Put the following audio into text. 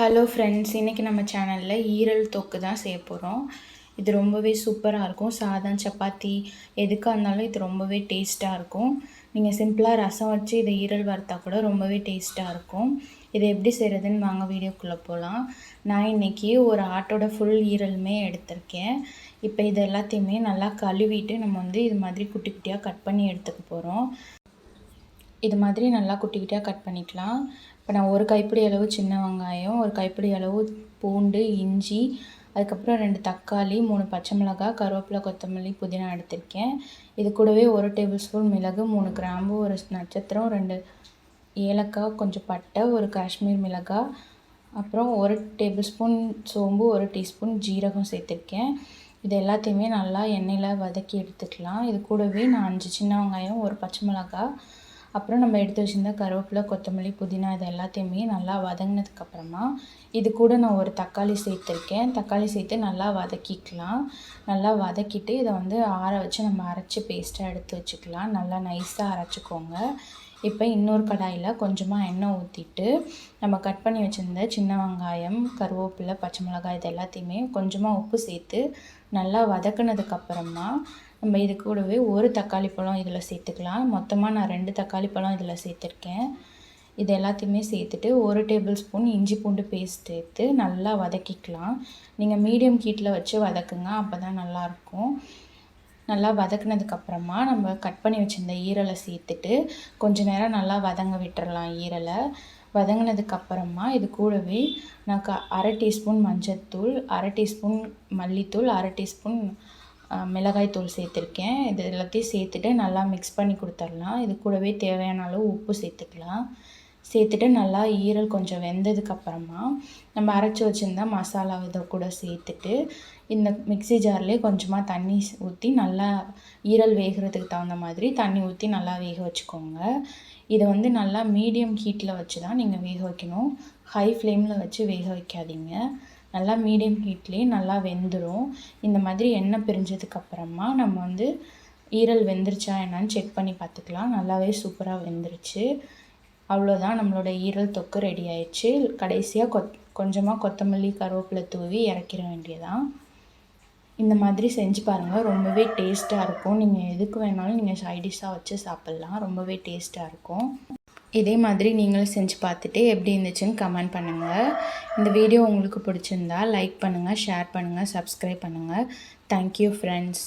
Hello friends இன்றைக்கி நம்ம சேனலில் ஈரல் தொக்கு தான் செய்ய போகிறோம் இது ரொம்பவே சூப்பராக இருக்கும். சாதம் சப்பாத்தி எதுக்காக இருந்தாலும் இது ரொம்பவே டேஸ்ட்டாக இருக்கும். நீங்கள் சிம்பிளாக ரசம் வச்சு இதை ஈரல் வறுத்தா கூட ரொம்பவே டேஸ்ட்டாக இருக்கும். இதை எப்படி செய்கிறதுன்னு வாங்க வீடியோக்குள்ளே போகலாம் நான் இன்றைக்கி ஒரு ஆட்டோட ஃபுல் ஈரலுமே எடுத்திருக்கேன். இப்போ இது எல்லாத்தையுமே நல்லா கழுவிட்டு நம்ம வந்து இது மாதிரி குட்டி குட்டியாக கட் பண்ணி எடுத்துக்க போகிறோம் இது மாதிரி நல்லா குட்டி குட்டியாக கட் பண்ணிக்கலாம். இப்போ நான் ஒரு கைப்பிடி அளவு சின்ன வெங்காயம் ஒரு கைப்பிடி அளவு பூண்டு இஞ்சி அதுக்கப்புறம் ரெண்டு தக்காளி மூணு பச்சை மிளகாய் கருவேப்பிலை கொத்தமல்லி புதினா எடுத்திருக்கேன். இது கூடவே ஒரு டேபிள் ஸ்பூன் மிளகு மூணு கிராம்பு ஒரு நட்சத்திரம் ரெண்டு ஏலக்காய் கொஞ்சம் பட்டை ஒரு காஷ்மீர் மிளகாய் அப்புறம் ஒரு டேபிள் ஸ்பூன் சோம்பு ஒரு டீஸ்பூன் ஜீரகம் சேர்த்துருக்கேன். இது எல்லாத்தையுமே நல்லா எண்ணெயில் வதக்கி எடுத்துக்கலாம். இது கூடவே நான் அஞ்சு சின்ன வெங்காயம் ஒரு பச்சை மிளகாய் அப்புறம் நம்ம எடுத்து வச்சுருந்த கருவேப்பிலை கொத்தமல்லி புதினா இது எல்லாத்தையுமே நல்லா வதங்கினதுக்கப்புறமா இது கூட நான் ஒரு தக்காளி சேர்த்துருக்கேன். தக்காளி சேர்த்து நல்லா வதக்கிக்கலாம். நல்லா வதக்கிட்டு இதை வந்து ஆற வச்சு நம்ம அரைச்சி பேஸ்ட்டாக எடுத்து வச்சுக்கலாம். நல்லா நைஸாக அரைச்சிக்கோங்க. இப்போ இன்னொரு கடாயில் கொஞ்சமாக எண்ணெய் ஊற்றிட்டு நம்ம கட் பண்ணி வச்சுருந்த சின்ன வெங்காயம் கருவேப்பிலை பச்சை மிளகாய் இது எல்லாத்தையுமே கொஞ்சமாக உப்பு சேர்த்து நல்லா வதக்குனதுக்கப்புறமா நம்ம இது கூடவே ஒரு தக்காளி பழம் இதில் சேர்த்துக்கலாம். மொத்தமாக நான் ரெண்டு தக்காளி பழம் இதில் சேர்த்துருக்கேன். இது எல்லாத்தையுமே சேர்த்துட்டு ஒரு டேபிள் ஸ்பூன் இஞ்சி பூண்டு பேஸ்ட் சேர்த்து நல்லா வதக்கிக்கலாம். நீங்கள் மீடியம் ஹீட்டில் வச்சு வதக்குங்க அப்போ தான் நல்லாயிருக்கும் நல்லா வதக்குனதுக்கப்புறமா நம்ம கட் பண்ணி வச்சுருந்த ஈரலை சேர்த்துட்டு கொஞ்ச நேரம் நல்லா வதங்க விட்டுறலாம் ஈரலை. வதங்கினதுக்கப்புறமா இது கூடவே நான் க அரை டீஸ்பூன் மஞ்சத்தூள் அரை டீஸ்பூன் மல்லித்தூள் அரை டீஸ்பூன் மிளகாய் தூள் சேர்த்துருக்கேன். இது எல்லாத்தையும் சேர்த்துட்டு நல்லா மிக்ஸ் பண்ணி கொடுத்துர்லாம் இது கூடவே தேவையான அளவு உப்பு சேர்த்துக்கலாம். சேர்த்துட்டு நல்லா ஈரல் கொஞ்சம் வெந்ததுக்கப்புறமா நம்ம அரைச்சி வச்சுருந்தா மசாலா இதை கூட சேர்த்துட்டு இந்த மிக்சி ஜார்லேயே கொஞ்சமாக தண்ணி ஊற்றி நல்லா ஈரல் வேகிறதுக்கு தகுந்த மாதிரி தண்ணி ஊற்றி நல்லா வேக வச்சுக்கோங்க. இதை வந்து நல்லா மீடியம் ஹீட்டில் வச்சு தான் நீங்கள் வேக வைக்கணும். ஹை ஃப்ளேமில் வச்சு வேக வைக்காதீங்க. நல்லா மீடியம் ஹீட்லேயே நல்லா வெந்துடும் இந்த மாதிரி எண்ணெய் பிரிஞ்சதுக்கப்புறமா நம்ம வந்து ஈரல் வெந்துருச்சா என்னன்னு செக் பண்ணி பார்த்துக்கலாம். நல்லாவே சூப்பராக வெந்துருச்சு. அவ்வளோதான் நம்மளோட ஈரல் தொக்கு ரெடி ஆயிடுச்சு. கடைசியாக கொத் கொஞ்சமாக கொத்தமல்லி கருவேப்பிலை தூவி இறக்கிற வேண்டியதான் இந்த மாதிரி செஞ்சு பாருங்கள் ரொம்பவே டேஸ்ட்டாக இருக்கும். நீங்கள் எதுக்கு வேணாலும் நீங்கள் சைடிஷாக வச்சு சாப்பிட்லாம். ரொம்பவே டேஸ்ட்டாக இருக்கும். இதே மாதிரி நீங்களும் செஞ்சு பார்த்துட்டு எப்படி இருந்துச்சுன்னு கமெண்ட் பண்ணுங்கள் இந்த வீடியோ உங்களுக்கு பிடிச்சிருந்தா லைக் பண்ணுங்கள் ஷேர் பண்ணுங்கள் சப்ஸ்கிரைப் பண்ணுங்கள் தேங்க்யூ ஃப்ரெண்ட்ஸ்